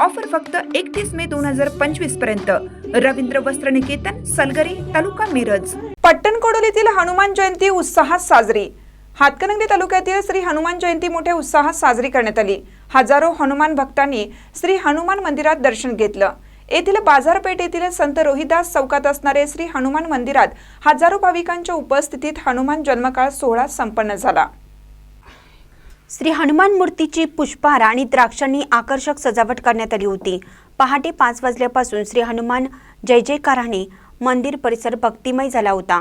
Offer फक्त एकतीस मे दोन हजार पंचवीसपर्यंत. रवींद्र वस्त्र निकेतन सलगरी तालुका मिरज. पट्टण कोडोलीतील हनुमान जयंती उत्साहात साजरी. हातकणंगले तालुक्यातील श्री हनुमान जयंती मोठ्या उत्साहात साजरी करण्यात आली. हजारो हनुमान भक्तांनी श्री हनुमान मंदिरात दर्शन घेतलं. येथील बाजारपेठेतील संत रोहिदास चौकात असणारे श्री हनुमान मंदिरात हजारो भाविकांच्या उपस्थितीत हनुमान जन्मकाळ सोहळा संपन्न झाला. श्री हनुमान मूर्तीची पुष्पहार आणि द्राक्षांनी आकर्षक सजावट करण्यात आली होती. पहाटे पाच वाजल्यापासून श्री हनुमान जय जयकाराने मंदिर परिसर भक्तिमय झाला होता.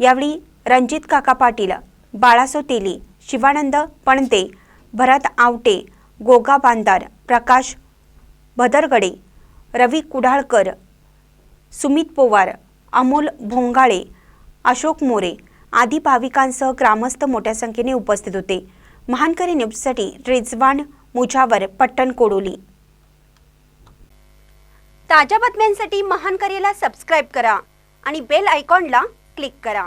यावेळी रणजित काका पाटील बाळासो तेली शिवानंद पणते भरत आवटे गोगा बांदार प्रकाश भदरगडे रवी कुडाळकर सुमित पोवार अमोल भोंगाळे अशोक मोरे आदी भाविकांसह ग्रामस्थ मोठ्या संख्येने उपस्थित होते. महानकरी न्यूजसाठी रिजवान मुजावर पट्टण कोडोली. ताज्या बातम्यांसाठी महानकरीला सबस्क्राईब करा आणि बेल आयकॉनला क्लिक करा.